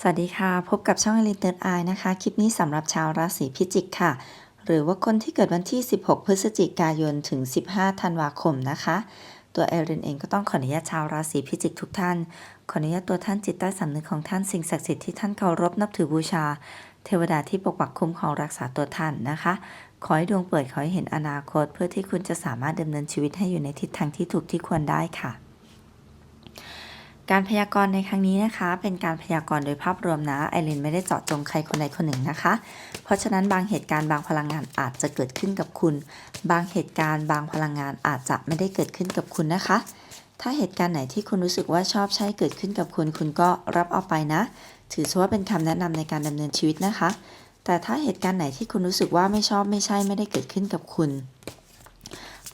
สวัสดีค่ะ พบกับช่องอลินเติร์ดไอนะคะ คลิปนี้สำหรับชาวราศีพิจิกค่ะ หรือว่าคนที่เกิดวันที่ 16 พฤศจิกายนถึง 15 ธันวาคมนะคะ ตัวเอรินเองก็ต้องขออนุญาตชาวราศีพิจิกทุกท่าน ขออนุญาตตัวท่านจิตใต้สำนึกของท่านสิ่งศักดิ์สิทธิ์ที่ท่านเคารพนับถือบูชา เทวดาที่ปกปักคุ้มครองรักษาตัวท่านนะคะ ขอให้ดวงเปิดขอให้เห็นอนาคต เพื่อที่คุณจะสามารถดำเนินชีวิตให้อยู่ในทิศทางที่ถูกที่ควรได้ค่ะ การพยากรณ์ในครั้งนี้นะคะ เป็นการพยากรณ์โดยภาพรวมนะไอรินไม่ได้เจาะจงใครคนใดคนหนึ่งนะคะ เพราะฉะนั้นบางเหตุการณ์บางพลังงานอาจจะเกิดขึ้นกับคุณ บางเหตุการณ์บางพลังงานอาจจะไม่ได้เกิดขึ้นกับคุณนะคะ ถ้าเหตุการณ์ไหนที่คุณรู้สึกว่าชอบใช้เกิดขึ้นกับคุณ คุณก็รับเอาไปนะ ถือว่าเป็นคำแนะนำในการดำเนินชีวิตนะคะ แต่ถ้าเหตุการณ์ไหนที่คุณรู้สึกว่าไม่ชอบไม่ใช่ไม่ได้เกิดขึ้นกับคุณ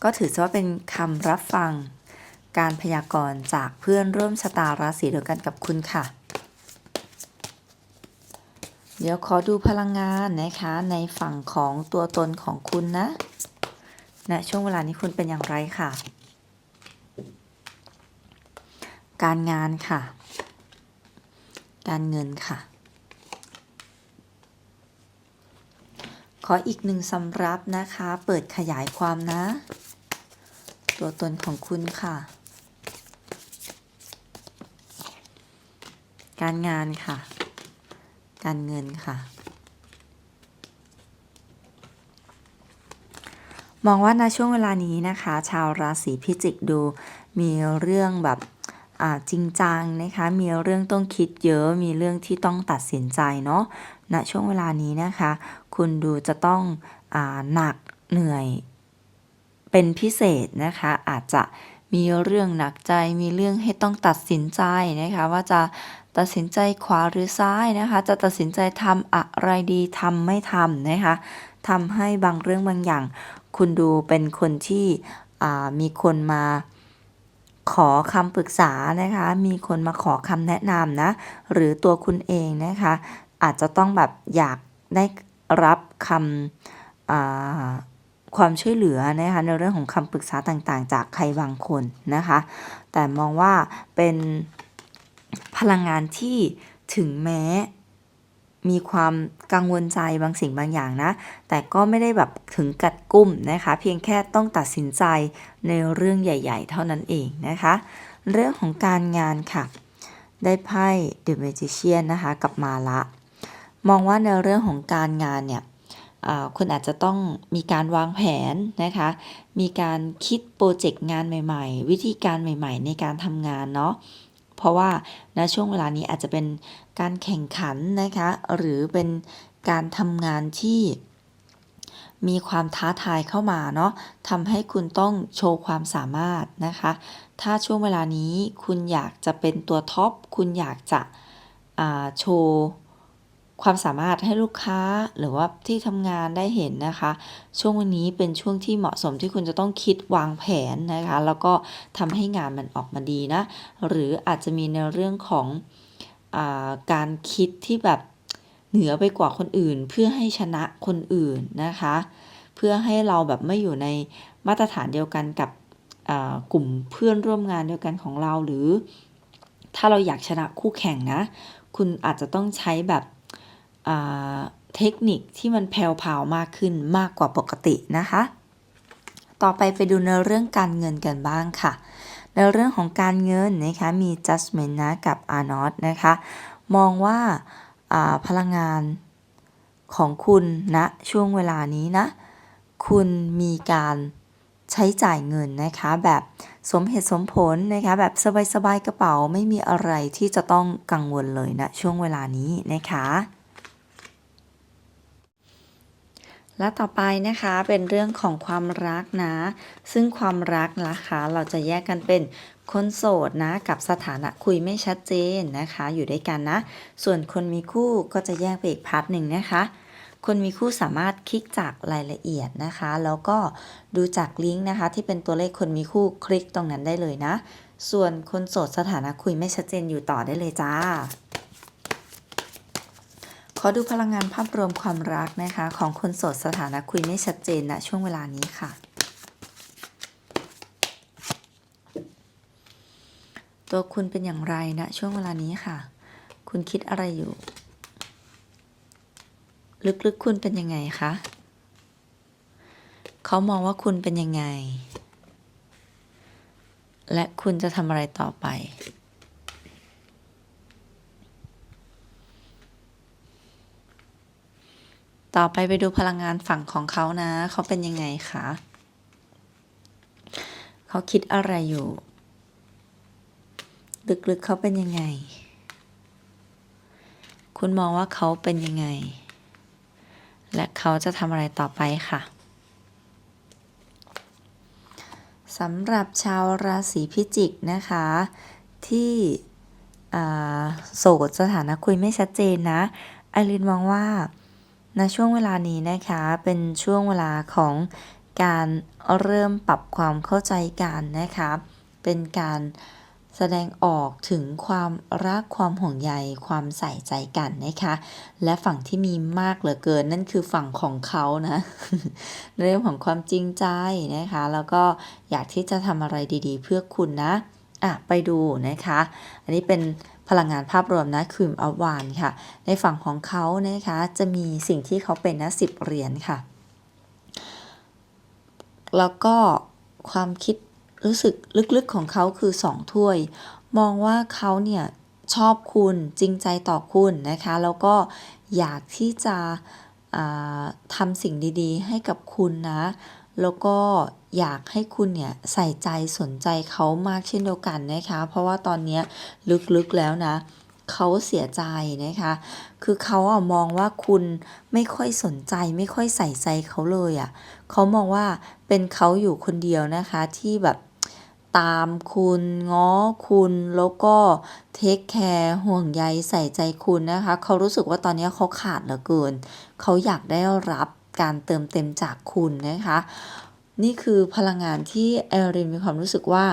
ก็ถือว่าเป็นคำรับฟัง การพยากรณ์จากเพื่อนร่วมชะตาราศีเดียวกันกับคุณค่ะ เดี๋ยวขอดูพลังงานนะคะในฝั่งของตัวตนของคุณนะณนะช่วงเวลานี้คุณเป็นอย่างไรค่ะ การงานค่ะ การเงินค่ะ ขออีกหนึ่งสำรับนะคะ เปิดขยายความนะ ตัวตนของคุณค่ะ การงานค่ะ การเงินค่ะ มองว่าในช่วงเวลานี้นะคะ ชาวราศีพิจิกดูมีเรื่องแบบจริงจังนะคะ มีเรื่องต้องคิดเยอะ มีเรื่องที่ต้องตัดสินใจเนาะณช่วงเวลานี้นะคะ คุณดูจะต้องอหนักเหนื่อยเป็นพิเศษนะคะ อาจจะมีเรื่องหนักใจ มีเรื่องให้ต้องตัดสินใจนะคะ ว่าจะ ตัดสินใจขวาหรือซ้ายนะคะ จะตัดสินใจทำอะไรดีทำไม่ทำนะคะทำให้บางเรื่องบางอย่าง คุณดูเป็นคนที่มีคนมาขอคำปรึกษานะคะ มีคนมาขอคำแนะนำนะ หรือตัวคุณเองนะคะ อาจจะต้องแบบอยากได้รับคำความช่วยเหลือนะคะในเรื่องของคำปรึกษาต่างๆ จากใครบางคนนะคะ แต่มองว่าเป็น พลังงานที่ถึงแม้มีความกังวลใจบางสิ่งบางอย่างนะ แต่ก็ไม่ได้แบบถึงกัดกุ้มนะคะ เพียงแค่ต้องตัดสินใจในเรื่องใหญ่ ๆ เท่านั้นเองนะคะ เรื่องของการงานค่ะ ได้ไพ่ The Magician นะคะกับมาละมองว่าในเรื่องของการงานเนี่ยคุณอาจจะต้องมีการวางแผนนะคะ มีการคิดโปรเจกต์งานใหม่ ๆ วิธีการใหม่ ๆ ในการทำงานเนาะ เพราะว่าณช่วงเวลานี้อาจจะเป็นการแข่งขันนะคะหรือเป็นการทำงานที่มีความท้าทายเข้ามาเนาะทำให้คุณต้องโชว์ความสามารถนะคะ ถ้าช่วงเวลานี้คุณอยากจะเป็นตัวท็อปคุณอยากจะโชว์ ความสามารถให้ลูกค้าหรือว่าที่ทำงานได้เห็นนะคะ ช่วงวันนี้เป็นช่วงที่เหมาะสมที่คุณจะต้องคิดวางแผนนะคะ แล้วก็ทำให้งานมันออกมาดีนะ หรืออาจจะมีในเรื่องของอาการคิดที่แบบเหนือไปกว่าคนอื่น เพื่อให้ชนะคนอื่นนะคะ เพื่อให้เราแบบไม่อยู่ในมาตรฐานเดียวกันกับกลุ่มเพื่อนร่วมงานเดียวกันของเราหรือ ถ้าเราอยากชนะคู่แข่งนะ คุณอาจจะต้องใช้แบบ เทคนิคที่มันแผ่วๆมากขึ้นมากกว่าปกตินะคะ ต่อไปไปดูในเรื่องการเงินกันบ้างค่ะ ในเรื่องของการเงินนะคะมี judgment นะกับ a n o t นะคะ มองว่าอ่าพลังงานของคุณณนะช่วงเวลานี้นะ คุณมีการใช้จ่ายเงินนะคะแบบสมเหตุสมผลนะคะแบบสบายๆกระเป๋าไม่มีอะไรที่จะต้องกังวลเลยนะช่วงเวลานี้นะคะ และต่อไปนะคะเป็นเรื่องของความรักนะ ซึ่งความรักนะคะเราจะแยกกันเป็นคนโสดนะกับสถานะคุยไม่ชัดเจนนะคะ อยู่ด้วยกันนะ ส่วนคนมีคู่ก็จะแยกไปอีกพาร์ทหนึ่งนะคะ คนมีคู่สามารถคลิกจากรายละเอียดนะคะ แล้วก็ดูจากลิงก์นะคะ ที่เป็นตัวเลขคนมีคู่คลิกตรงนั้นได้เลยนะ ส่วนคนโสดสถานะคุยไม่ชัดเจนอยู่ต่อได้เลยจ้า ขอดูพลังงานภาพรวมความรักนะคะ ของคนโสดสถานะคุยไม่ชัดเจนณช่วงเวลานี้ค่ะ ตัวคุณเป็นอย่างไรณช่วงเวลานี้ค่ะ คุณคิดอะไรอยู่ ลึกๆคุณเป็นยังไงคะเขามองว่าคุณเป็นยังไง และคุณจะทำอะไรต่อไป ต่อไปไปดูพลังงานฝั่งของเขานะ เขาเป็นยังไงคะเขาคิดอะไรอยู่ ลึกๆเขาเป็นยังไง คุณมองว่าเขาเป็นยังไง และเขาจะทำอะไรต่อไปค่ะสำหรับชาวราศีพิจิกนะคะ ที่โสดสถานะคุยไม่ชัดเจนนะไอรินมองว่า ณช่วงเวลานี้นะคะเป็นช่วงเวลาของการเริ่มปรับความเข้าใจกันนะคะเป็นการแสดงออกถึงความรักความห่วงใยความใส่ใจกันนะคะและฝั่งที่มีมากเหลือเกินนั่นคือฝั่งของเขานะเรื่องของความจริงใจนะคะแล้วก็อยากที่จะทำอะไรดีๆ เพื่อคุณนะอะไปดูนะคะ อันนี้เป็น พลังงานภาพรวมนะคืมอวานค่ะ ในฝั่งของเขานะคะจะมีสิ่งที่เขาเป็นนะสิบเหรียญค่ะ แล้วก็ความคิดรู้สึกลึกๆของเขาคือสองถ้วย มองว่าเขาเนี่ยชอบคุณจริงใจต่อคุณนะคะ แล้วก็อยากที่จะทำสิ่งดีๆ ให้กับคุณนะ แล้วก็ อยากให้คุณเนี่ยใส่ใจสนใจเขามากเช่นเดียวกันนะคะ เพราะว่าตอนนี้ลึกๆแล้วนะเขาเสียใจนะคะ คือเขาอะมองว่าคุณไม่ค่อยสนใจไม่ค่อยใส่ใจเขาเลยอะเขามองว่าเป็นเขาอยู่คนเดียวนะคะที่แบบตามคุณง้อคุณแล้วก็เทคแคร์ห่วงใยใส่ใจคุณนะคะเขารู้สึกว่าตอนนี้เขาขาดเหลือเกิน เขาอยากได้รับการเติมเต็มจากคุณนะคะ นี่คือพลังงานที่เอรินมีความรู้สึกว่า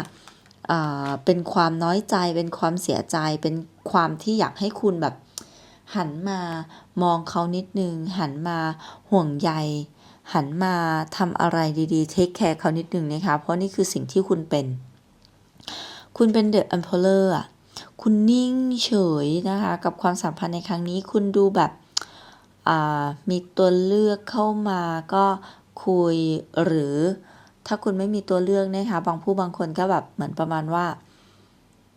เป็นความน้อยใจ เป็นความเสียใจ เป็นความที่อยากให้คุณแบบ หันมามองเขานิดนึง หันมาห่วงใย หันมาทำอะไรดีๆเทคแคร์เขานิดนึงนะคะ เพราะนี่คือสิ่งที่คุณเป็น คุณเป็นเดอะอ p เพลอร์อะ คุณนิ่งเฉยนะคะ กับความสัมพันธ์ในครั้งนี้ คุณดูแบบมีตัวเลือกเข้ามาก็ คุยหรือถ้าคุณไม่มีตัวเลือกนะคะบางผู้บางคนก็แบบเหมือนประมาณว่า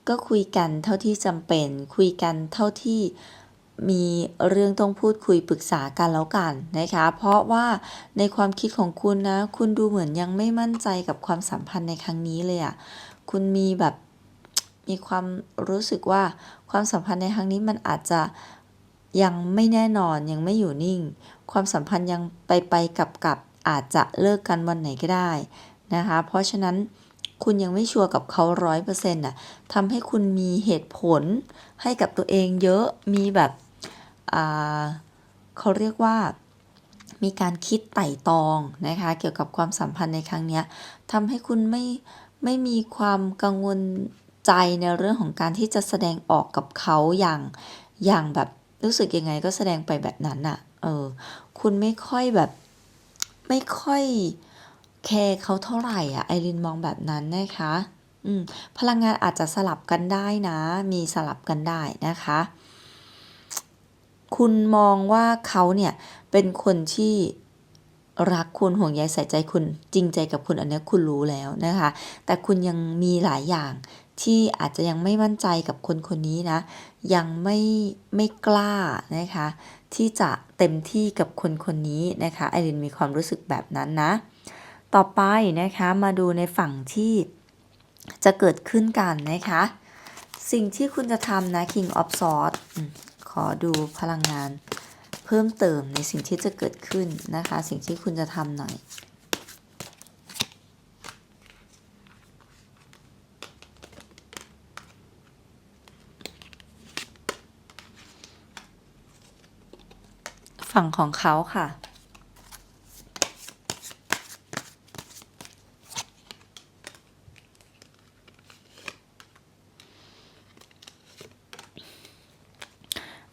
ก็คุยกันเท่าที่จำเป็น คุยกันเท่าที่มีเรื่องต้องพูดคุยปรึกษากันแล้วกันนะคะ เพราะว่าในความคิดของคุณนะ คุณดูเหมือนยังไม่มั่นใจกับความสัมพันธ์ในครั้งนี้เลยอะ่ะคุณมีแบบมีความรู้สึกว่าความสัมพันธ์ในครั้งนี้มันอาจจะยังไม่แน่นอนยังไม่อยู่นิ่ง ความสัมพันธ์ยังไปไปกับกับ อาจจะเลิกกันวันไหนก็ได้นะคะ เพราะฉะนั้นคุณยังไม่ชัวร์กับเขาร้อยเปอร์เซ็นต์น่ะทำให้คุณมีเหตุผลให้กับตัวเองเยอะมีแบบเขาเรียกว่ามีการคิดไต่ตองนะคะ เกี่ยวกับความสัมพันธ์ในครั้งนี้ทำให้คุณไม่ไม่มีความกังวลใจในเรื่องของการที่จะแสดงออกกับเขาอย่างอย่างแบบรู้สึกยังไงก็แสดงไปแบบนั้นน่ะเออคุณไม่ค่อยแบบ ไม่ค่อยแคร์เขาเท่าไหร่อะไอรินมองแบบนั้นนะคะอืมพลังงานอาจจะสลับกันได้นะ มีสลับกันได้นะคะ คุณมองว่าเขาเนี่ยเป็นคนที่รักคุณห่วงใยใส่ใจคุณจริงใจกับคุณอันนี้คุณรู้แล้วนะคะ แต่คุณยังมีหลายอย่างที่อาจจะยังไม่มั่นใจกับคนคนนี้นะ ยังไม่ไม่กล้านะคะ ที่จะเต็มที่กับคนคนนี้นะคะไอรินมีความรู้สึกแบบนั้นนะ ต่อไปนะคะมาดูในฝั่งที่จะเกิดขึ้นกันนะคะ สิ่งที่คุณจะทำนะ King of Swords ขอดูพลังงาน เพิ่มเติมในสิ่งที่จะเกิดขึ้นนะคะ สิ่งที่คุณจะทำหน่อย ฝั่งของเขาค่ะ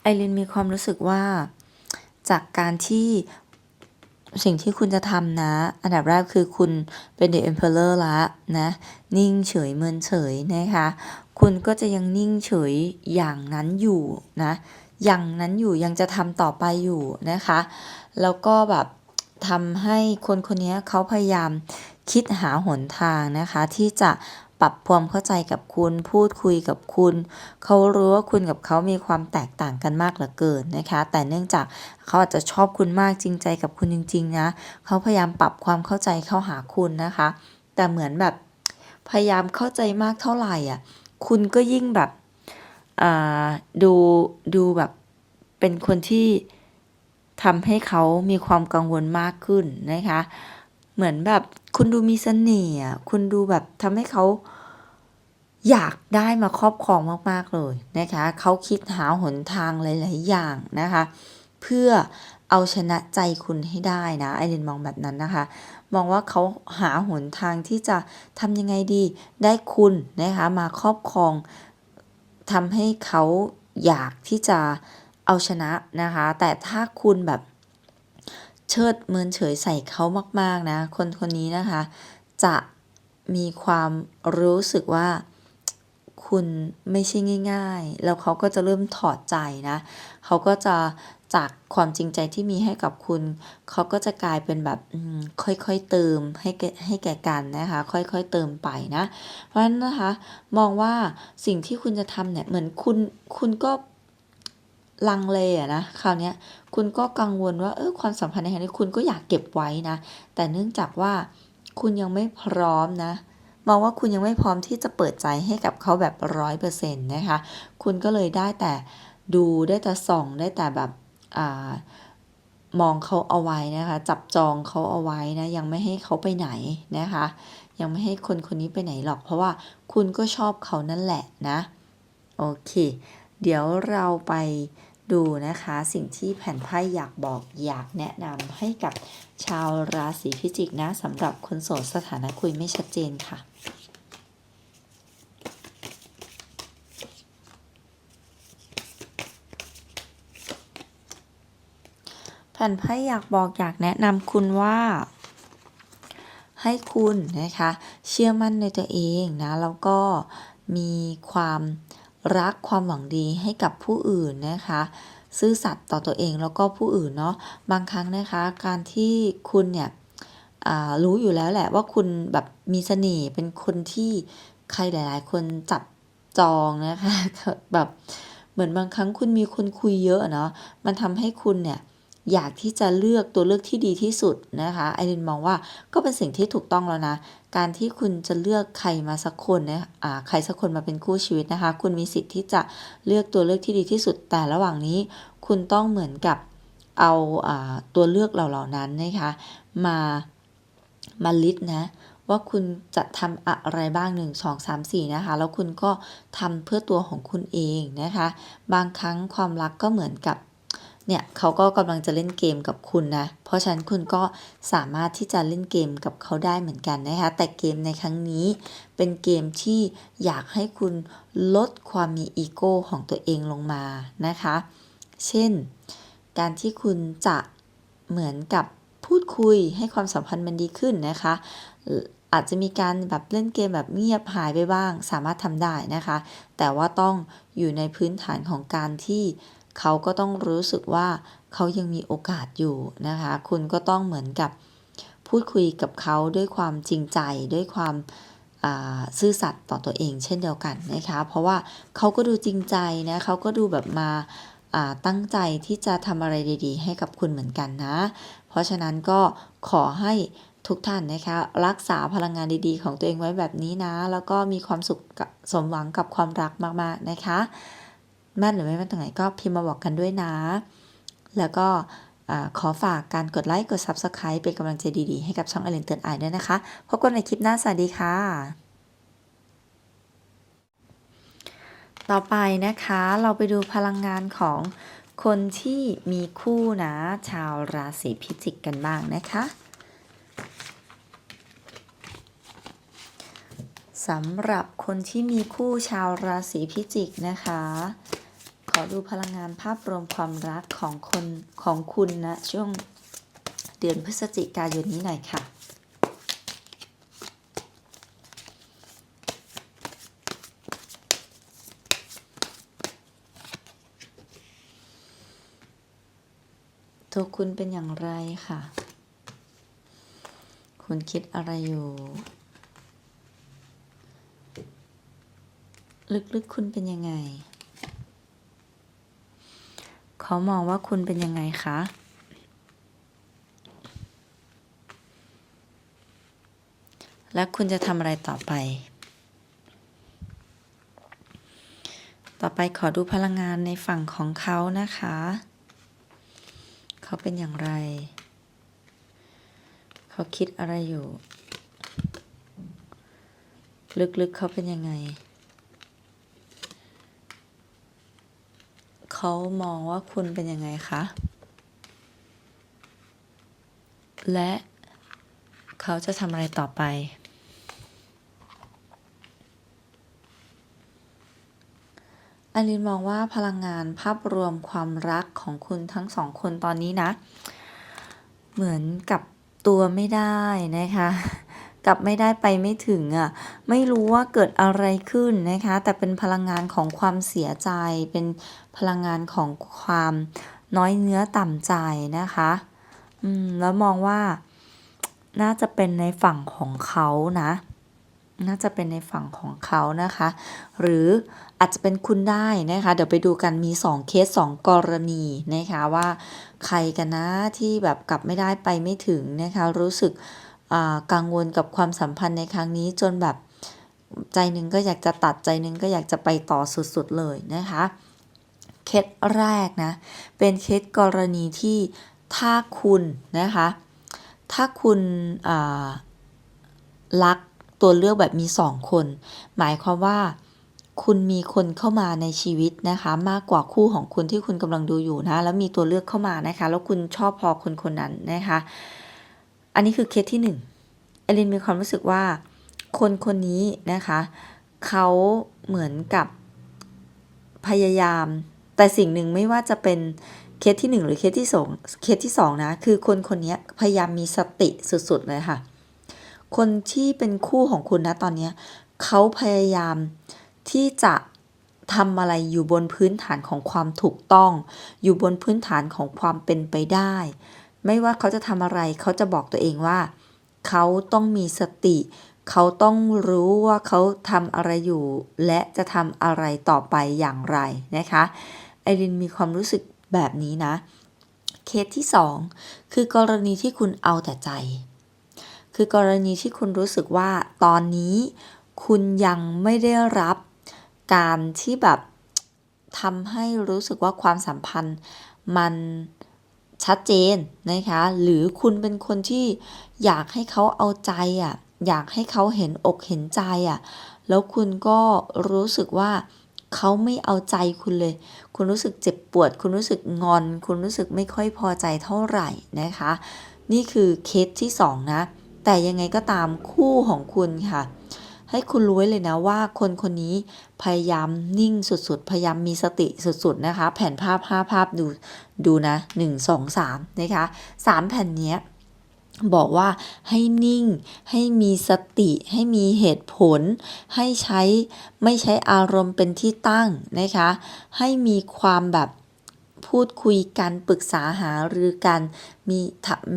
ไอรินมีความรู้สึกว่า จากการที่สิ่งที่คุณจะทำนะ อันดับแรกคือคุณเป็น The Emperor ละนะ นิ่งเฉยเมินเฉยนะคะ คุณก็จะยังนิ่งเฉยอย่างนั้นอยู่นะ อย่างนั้นอยู่ยังจะทำต่อไปอยู่นะคะ แล้วก็แบบทำให้คนคนนี้เขาพยายามคิดหาหนทางนะคะ ที่จะปรับความเข้าใจกับคุณพูดคุยกับคุณ เขารู้ว่าคุณกับเขามีความแตกต่างกันมากเหลือเกินนะคะ แต่เนื่องจากเขาอาจจะชอบคุณมากจริงใจกับคุณจริง ๆ นะเขาพยายามปรับความเข้าใจเข้าหาคุณนะคะ แต่เหมือนแบบพยายามเข้าใจมากเท่าไหร่อะคุณก็ยิ่งแบบ ดูดูแบบเป็นคนที่ทำให้เขามีความกังวลมากขึ้นนะคะ เหมือนแบบคุณดูมีเสน่ห์คุณดูแบบทำให้เขาอยากได้มาครอบครองมาก ๆ เลยนะคะเขาคิดหาหนทางหลาย ๆ อย่างนะคะ เพื่อเอาชนะใจคุณให้ได้นะไอรินมองแบบนั้นนะคะ มองว่าเขาหาหนทางที่จะทำยังไงดี ได้คุณนะคะมาครอบครอง ทำให้เขาอยากที่จะเอาชนะนะคะ แต่ถ้าคุณแบบเชิดเมินเฉยใส่เขามาก ๆ นะ คนคนนี้นะคะ จะมีความรู้สึกว่าคุณไม่ใช่ง่าย ๆ แล้วเขาก็จะเริ่มถอดใจนะ เขาก็จะ จากความจริงใจที่มีให้กับคุณ เขาก็จะกลายเป็นแบบค่อยๆเติมให้แกให้แก่กันนะคะ ค่อยๆเติมไปนะ เพราะฉะนั้นนะคะ มองว่าสิ่งที่คุณจะทำเนี่ยเหมือนคุณคุณก็ลังเลอะนะคราวนี้คุณก็กังวลว่าเออความสัมพันธ์ในครั้งนี้คุณก็อยากเก็บไว้นะ แต่เนื่องจากว่าคุณยังไม่พร้อมนะมองว่าคุณยังไม่พร้อมที่จะเปิดใจให้กับเขาแบบร้อยเปอร์เซ็นต์นะคะ คุณก็เลยได้แต่ดูได้แต่ส่องได้แต่แบบ มองเขาเอาไว้นะคะ จับจองเขาเอาไว้นะยังไม่ให้เขาไปไหนนะคะ ยังไม่ให้คนคนนี้ไปไหนหรอก เพราะว่าคุณก็ชอบเขานั่นแหละนะโอเค เดี๋ยวเราไปดูนะคะสิ่งที่แผ่นไพ่อยากบอกอยากแนะนำให้กับชาวราศีพิจิกนะสำหรับคนโสดสถานะคุยไม่ชัดเจนค่ะ นไพ่อยากบอกอยากแนะนำคุณว่า ให้คุณนะคะ เชื่อมั่นในตัวเองนะ แล้วก็มีความรักความหวังดีให้กับผู้อื่นนะคะ ซื่อสัตย์ต่อตัวเองแล้วก็ผู้อื่นเนาะบางครั้งนะคะ การที่คุณเนี่ยรู้อยู่แล้วแหละว่าคุณแบบมีเสน่ห์เป็นคนที่ใครหลาย ๆ คนจับจองนะคะแบบเหมือนบางครั้งคุณมีคนคุยเยอะอะเนาะมันทำให้คุณเนี่ย อยากที่จะเลือกตัวเลือกที่ดีที่สุดนะคะไอรินมองว่าก็เป็นสิ่งที่ถูกต้องแล้วนะ การที่คุณจะเลือกใครมาสักคนนะอ่าใครสักคนมาเป็นคู่ชีวิตนะคะ คุณมีสิทธิ์ที่จะเลือกตัวเลือกที่ดีที่สุด แต่ระหว่างนี้คุณต้องเหมือนกับเอาอาตัวเลือกเหล่านั้นนะคะมามาลิสนะว่าคุณจะทำอะไรบ้าง 1 2 3 4 นะคะ แล้วคุณก็ทำเพื่อตัวของคุณเองนะคะ บางครั้งความรักก็เหมือนกับ เนี่ยเขาก็กำลังจะเล่นเกมกับคุณนะ เพราะฉะนั้นคุณก็สามารถที่จะเล่นเกมกับเขาได้เหมือนกันนะคะ แต่เกมในครั้งนี้เป็นเกมที่อยากให้คุณลดความมีอีโก้ของตัวเองลงมานะคะ เช่น การที่คุณจะเหมือนกับพูดคุยให้ความสัมพันธ์มันดีขึ้นนะคะ อาจจะมีการแบบเล่นเกมแบบเงียบหายไปบ้าง สามารถทำได้นะคะ แต่ว่าต้องอยู่ในพื้นฐานของการที่ เขาก็ต้องรู้สึกว่าเขายังมีโอกาสอยู่นะคะ คุณก็ต้องเหมือนกับพูดคุยกับเขาด้วยความจริงใจด้วยความซื่อสัตย์ต่อตัวเองเช่นเดียวกันนะคะ เพราะว่าเขาก็ดูจริงใจนะเขาก็ดูแบบมาตั้งใจที่จะทำอะไรดีๆ ให้กับคุณเหมือนกันนะ เพราะฉะนั้นก็ขอให้ทุกท่านนะคะ รักษาพลังงานดีๆ ของตัวเองไว้แบบนี้นะ แล้วก็มีความสุขสมหวังกับความรักมากๆนะคะ แม่นหรือไม่แม่นตรงไหนก็พิมพ์มาบอกกันด้วยนะ แล้วก็ขอฝากการกดไลค์กด Subscribe เป็นกำลังใจดีๆ ให้กับช่องอเลนเตือนอายด้วยนะคะ พบกันในคลิปหน้า สวัสดีค่ะ ต่อไปนะคะเราไปดูพลังงานของคนที่มีคู่นะ ชาวราศีพิจิกกันบ้างนะคะสำหรับคนที่มีคู่ชาวราศีพิจิกนะคะ อดูพลังงานภาพรวมความรักของคนของคุณนะช่วงเดือนพฤศจิกายนนี้หน่อยค่ะ ตัวคุณเป็นอย่างไรค่ะ คุณคิดอะไรอยู่ลึกๆ คุณเป็นยังไง เขามองว่าคุณเป็นยังไงคะและคุณจะทำอะไรต่อไป ต่อไปขอดูพลังงานในฝั่งของเขานะคะ เขาเป็นอย่างไร เขาคิดอะไรอยู่ ลึกๆเขาเป็นยังไง เขามองว่าคุณเป็นยังไงคะ และเขาจะทำอะไรต่อไป อลินมองว่าพลังงานภาพรวมความรักของคุณทั้งสองคนตอนนี้นะ เหมือนกับตัวไม่ได้นะคะ กลับไม่ได้ไปไม่ถึงอะ่ะไม่รู้ว่าเกิดอะไรขึ้นนะคะ แต่เป็นพลังงานของความเสียใจ เป็นพลังงานของความน้อยเนื้อต่ำใจนะคะอืมแล้วมองว่าน่าจะเป็นในฝั่งของเขานะ น่าจะเป็นในฝั่งของเขานะคะ หรืออาจจะเป็นคุณได้นะคะ เดี๋ยวไปดูกันมี 2 เคส 2 กรณีนะคะว่าใครกันนะที่แบบกลับไม่ได้ไปไม่ถึงนะคะ รู้สึก กังวลกับความสัมพันธ์ในครั้งนี้จนแบบใจหนึ่งก็อยากจะตัดใจหนึ่งก็อยากจะไปต่อสุดๆเลยนะคะเคสแรกนะ เป็นเคสกรณีที่ถ้าคุณนะคะ ถ้าคุณรักตัวเลือกแบบมีสองคน หมายความว่าคุณมีคนเข้ามาในชีวิตนะคะ มากกว่าคู่ของคุณที่คุณกำลังดูอยู่นะ แล้วมีตัวเลือกเข้ามานะคะ แล้วคุณชอบพอคนคนนั้นนะคะ อันนี้คือเคสที่หนึ่งเอลินมีความรู้สึกว่า คนคนนี้นะคะเขาเหมือนกับพยายาม แต่สิ่งหนึ่งไม่ว่าจะเป็นเคสที่หนึ่งหรือเคสที่สองเคสที่สองนะคือคนคนนี้พยายามมีสติสุดๆเลยค่ะ คนที่เป็นคู่ของคุณนะตอนนี้เขาพยายามที่จะทำอะไรอยู่บนพื้นฐานของความถูกต้อง อยู่บนพื้นฐานของความเป็นไปได้ ไม่ว่าเขาจะทำอะไร เขาจะบอกตัวเองว่า เขาต้องมีสติ เขาต้องรู้ว่าเขาทำอะไรอยู่ และจะทำอะไรต่อไปอย่างไรนะคะไอรินมีความรู้สึกแบบนี้นะ เคสที่ 2 คือกรณีที่คุณเอาแต่ใจ คือกรณีที่คุณรู้สึกว่าตอนนี้คุณยังไม่ได้รับการที่แบบทำให้รู้สึกว่าความสัมพันธ์มัน ชัดเจนนะคะ หรือคุณเป็นคนที่อยากให้เขาเอาใจอะ อยากให้เขาเห็นอกเห็นใจอะ แล้วคุณก็รู้สึกว่าเขาไม่เอาใจคุณเลย คุณรู้สึกเจ็บปวด คุณรู้สึกงอน คุณรู้สึกไม่ค่อยพอใจเท่าไหร่นะคะ นี่คือเคสที่ 2 นะ แต่ยังไงก็ตามคู่ของคุณค่ะ ให้คุณรู้ไว้เลยนะว่าคนคนนี้พยายามนิ่งสุดๆ พยายามมีสติสุดๆนะคะ แผ่นภาพ5ภาพดูดูนะ 1 2 3 นะคะ 3 แผ่นนี้บอกว่าให้นิ่ง ให้มีสติ ให้มีเหตุผล ให้ใช้ไม่ใช้อารมณ์เป็นที่ตั้งนะคะ ให้มีความแบบ พูดคุยกันปรึกษาหารือกันมี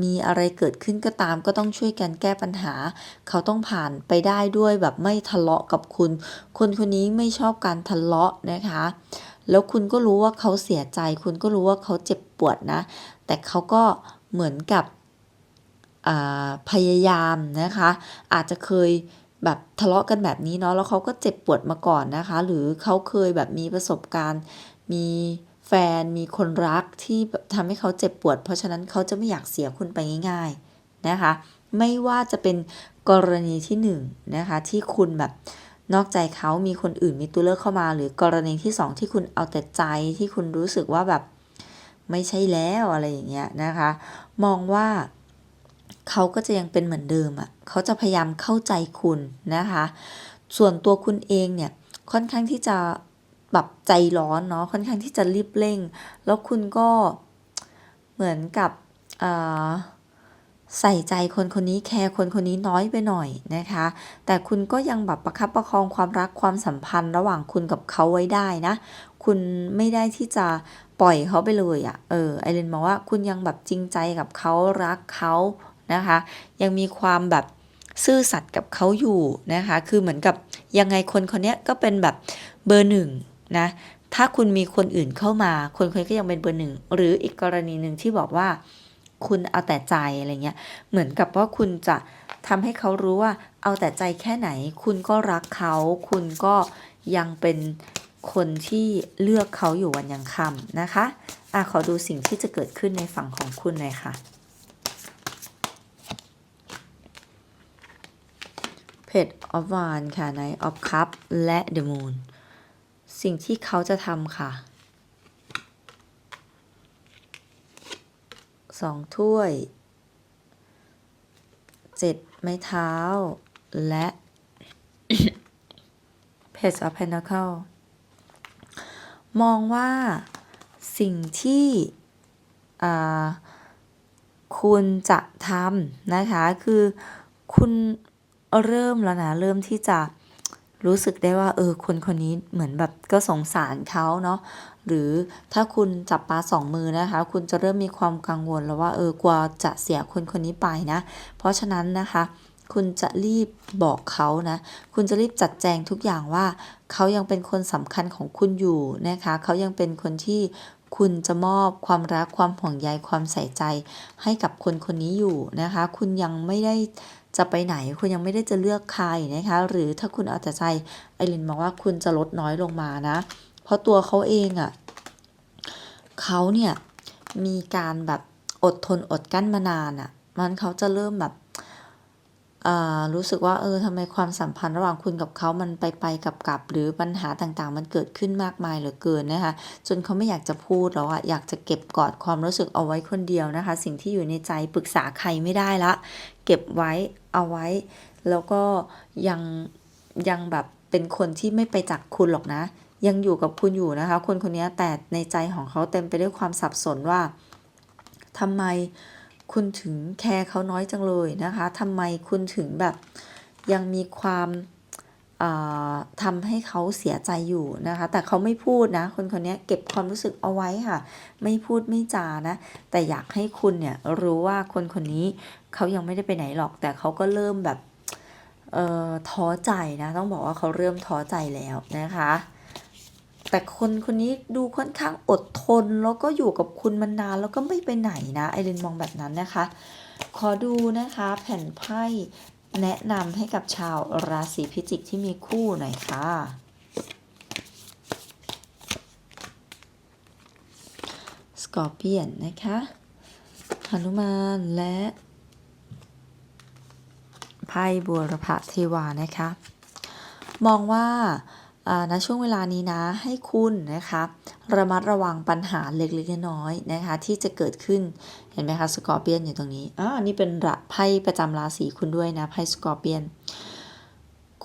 มีอะไรเกิดขึ้นก็ตาม ก็ต้องช่วยกันแก้ปัญหา เขาต้องผ่านไปได้ด้วยแบบไม่ทะเลาะกับคุณ คนคนนี้ไม่ชอบการทะเลาะนะคะ แล้วคุณก็รู้ว่าเขาเสียใจ คุณก็รู้ว่าเขาเจ็บปวดนะ แต่เขาก็เหมือนกับพยายามนะคะ อาจจะเคยแบบทะเลาะกันแบบนี้เนาะแล้วเขาก็เจ็บปวดมาก่อนนะคะ หรือเขาเคยแบบมีประสบการณ์มี แฟนมีคนรักที่ทำให้เขาเจ็บปวด เพราะฉะนั้นเขาจะไม่อยากเสียคุณไปง่าย ๆนะคะ ไม่ว่าจะเป็นกรณีที่1นนะคะที่คุณแบบนอกใจเขามีคนอื่นมีตัวเลือกเข้ามา หรือกรณีที่ 2 ที่คุณเอาแต่ใจที่คุณรู้สึกว่าแบบไม่ใช่แล้วอะไรอย่างเงี้ยนะคะ มองว่าเขาก็จะยังเป็นเหมือนเดิมอะ่ะเขาจะพยายามเข้าใจคุณนะคะ ส่วนตัวคุณเองเนี่ยค่อนข้างที่จะ แบบใจร้อนเนาะค่อนข้างที่จะรีบเร่ง แล้วคุณก็เหมือนกับใส่ใจคนคนนี้แคร์คนคนนี้น้อยไปหน่อยนะคะ แต่คุณก็ยังแบบประคับประคองความรักความสัมพันธ์ระหว่างคุณกับเขาไว้ได้นะ คุณไม่ได้ที่จะปล่อยเขาไปเลยอะ่ะเออไอรินมองว่าคุณยังแบบจริงใจกับเขารักเขานะคะ ยังมีความแบบซื่อสัตย์กับเขาอยู่นะคะ คือเหมือนกับยังไงคนคนนี้ก็เป็นแบบเบอร์หนึ่ง นะถ้าคุณมีคนอื่นเข้ามา คนคนก็ยังเป็นเบอร์หนึ่งหรืออีกกรณีหนึ่งที่บอกว่าคุณเอาแต่ใจอะไรเงี้ยเหมือนกับว่าคุณจะทำให้เขารู้ว่าเอาแต่ใจแค่ไหน คุณก็รักเขา คุณก็ยังเป็นคนที่เลือกเขาอยู่วันยังค่ำนะคะอะขอดูสิ่งที่จะเกิดขึ้นในฝั่งของคุณหน่อยค่ะ เพจออฟวานค่ะในออฟคัพและเดอะมูน สิ่งที่เขาจะทำค่ะสองถ้วยเจ็ดไม้เท้า และ Page of Pentacle มองว่าสิ่งที่คุณจะทำนะคะ คือคุณเริ่มแล้วนะ เริ่มที่จะ รู้สึกได้ว่าเออคนคนนี้เหมือนแบบก็สงสารเขาเนาะหรือถ้าคุณจับปลาสองมือนะคะ คุณจะเริ่มมีความกังวลแล้วว่าเออกลัวจะเสียคนคนนี้ไปนะ เพราะฉะนั้นนะคะ คุณจะรีบบอกเขานะ คุณจะรีบจัดแจงทุกอย่างว่า เขายังเป็นคนสำคัญของคุณอยู่นะคะ เขายังเป็นคนที่คุณจะมอบความรักความห่วงใยความใส่ใจให้กับคนคนนี้อยู่นะคะ คุณยังไม่ได้ จะไปไหนคุณยังไม่ได้จะเลือกใครนะคะ หรือถ้าคุณเอาแต่ใจไอรินมองว่าคุณจะลดน้อยลงมานะ เพราะตัวเขาเองอะ่ะเขาเนี่ยมีการแบบอดทนอดกั้นมานานอะ่ะ มันเขาจะเริ่มแบบอ่ารู้สึกว่าเออทำไมความสัมพันธ์ระหว่างคุณกับเขามันไปไปกับกับหรือปัญหาต่างๆ มันเกิดขึ้นมากมายเหลือเกินนะคะจนเขาไม่อยากจะพูดแล้วอะอยากจะเก็บกอดความรู้สึกเอาไว้คนเดียวนะคะ สิ่งที่อยู่ในใจปรึกษาใครไม่ได้ละ เก็บไว้ เอาไว้ แล้วก็ยังยังแบบเป็นคนที่ไม่ไปจากคุณหรอกนะ ยังอยู่กับคุณอยู่นะคะ คนคนนี้แต่ในใจของเขาเต็มไปด้วยความสับสนว่าทำไมคุณถึงแคร์เขาน้อยจังเลยนะคะทำไมคุณถึงแบบยังมีความ อ่าทำให้เขาเสียใจอยู่นะคะ แต่เขาไม่พูดนะ คนคนนี้เก็บความรู้สึกเอาไว้ค่ะ ไม่พูดไม่จานะ แต่อยากให้คุณเนี่ยรู้ว่าคนคนนี้เขายังไม่ได้ไปไหนหรอก แต่เขาก็เริ่มแบบเอ่อท้อใจนะ ต้องบอกว่าเขาเริ่มท้อใจแล้วนะคะ แต่คนคนนี้ดูค่อนข้างอดทนแล้วก็อยู่กับคุณมานานแล้วก็ไม่ไปไหนนะไอรินมองแบบนั้นนะคะ ขอดูนะคะ แผ่นไพ่ แนะนำให้กับชาวราศีพิจิกที่มีคู่หน่อยค่ะ สกอร์เปียนนะคะหนุมานและไพ่บัวรพเทวานะคะ มองว่า ณช่วงเวลานี้นะให้คุณนะคะระมัดระวังปัญหาเล็กๆน้อยๆนะคะที่จะเกิดขึ้นเห็นไหมคะสกอร์เปียนอยู่ตรงนี้อ่านี่เป็นระไพ่ประจำราศีคุณด้วยนะไพ่สกอร์เปียน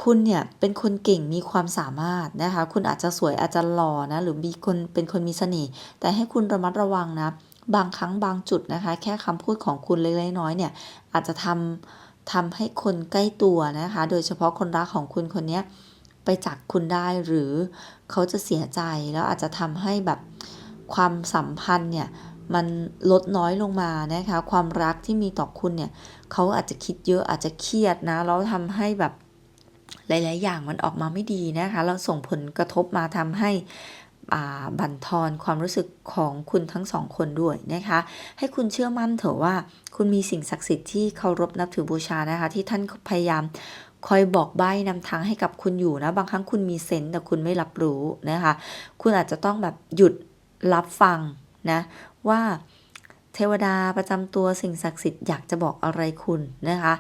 คุณเนี่ยเป็นคนเก่งมีความสามารถนะคะ คุณอาจจะสวยอาจจะหล่อนะหรือมีคนเป็นคนมีเสน่ห์แต่ให้คุณระมัดระวังนะ บางครั้งบางจุดนะคะ แค่คำพูดของคุณเล็กๆน้อยๆเนี่ย อาจจะทำทำให้คนใกล้ตัวนะคะ โดยเฉพาะคนรักของคุณคนเนี้ย ไปจากคุณได้หรือเขาจะเสียใจแล้วอาจจะทำให้แบบความสัมพันธ์เนี่ยมันลดน้อยลงมานะคะ ความรักที่มีต่อคุณเนี่ยเขาอาจจะคิดเยอะอาจจะเครียดนะแล้วทำให้แบบหลาย ๆ อย่างมันออกมาไม่ดีนะคะแล้วส่งผลกระทบมาทำให้บั่นทอนความรู้สึกของคุณทั้งสองคนด้วยนะคะ ให้คุณเชื่อมั่นเถอะว่าคุณมีสิ่งศักดิ์สิทธิ์ที่เคารพนับถือบูชานะคะ ที่ท่านพยายาม คอยบอกใบ้นำทางให้กับคุณอยู่นะ บางครั้งคุณมีเซนส์แต่คุณไม่รับรู้นะคะ คุณอาจจะต้องแบบหยุดรับฟังนะว่าเทวดาประจำตัวสิ่งศักดิ์สิทธิ์อยากจะบอกอะไรคุณนะคะ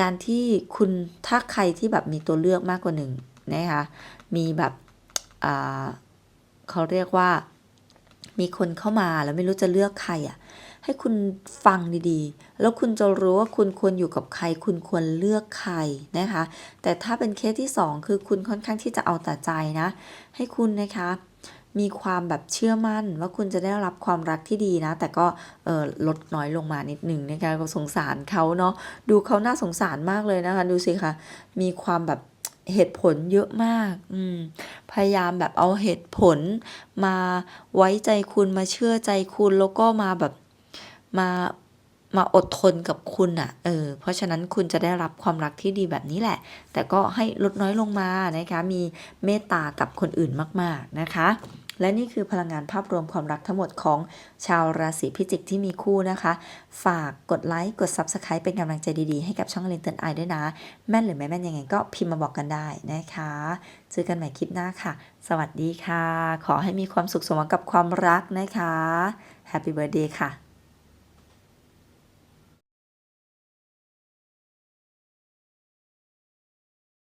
การที่คุณถ้าใครที่แบบมีตัวเลือกมากกว่าหนึ่งนะคะมีแบบอ่าเขาเรียกว่ามีคนเข้ามาแล้วไม่รู้จะเลือกใครอะให้คุณฟังดีๆ แล้วคุณจะรู้ว่าคุณควรอยู่กับใคร คุณควรเลือกใครนะคะ แต่ถ้าเป็นเคสที่ 2 คือคุณค่อนข้างที่จะเอาแต่ใจนะ ให้คุณนะคะมีความแบบเชื่อมั่นว่าคุณจะได้รับความรักที่ดีนะ แต่ก็เออลดน้อยลงมานิดหนึ่งนะคะก็สงสารเขาเนาะดูเขาน่าสงสารมากเลยนะคะ ดูสิคะมีความแบบเหตุผลเยอะมากอืมพยายามแบบเอาเหตุผลมาไว้ใจคุณมาเชื่อใจคุณแล้วก็มาแบบมา มาอดทนกับคุณอะ่ะเออเพราะฉะนั้นคุณจะได้รับความรักที่ดีแบบนี้แหละ แต่ก็ให้ลดน้อยลงมานะคะมีเมตตากับคนอื่นมากๆนะคะและนี่คือพลังงานภาพรวมความรักทั้งหมดของชาวราศีพิจิกที่มีคู่นะคะ ฝากกดไลค์ กด Subscribe เป็นกำลังใจดีๆ ให้กับช่องเลนเติร์ไอด้วยนะ แม่นหรือไม่แม่นยังไงก็พิมพ์มาบอกกันได้นะคะ เจอกันใหม่คลิปหน้าค่ะ สวัสดีค่ะ ขอให้มีความสุขสมหวังกับความรักนะคะ Happy Birthday ค่ะ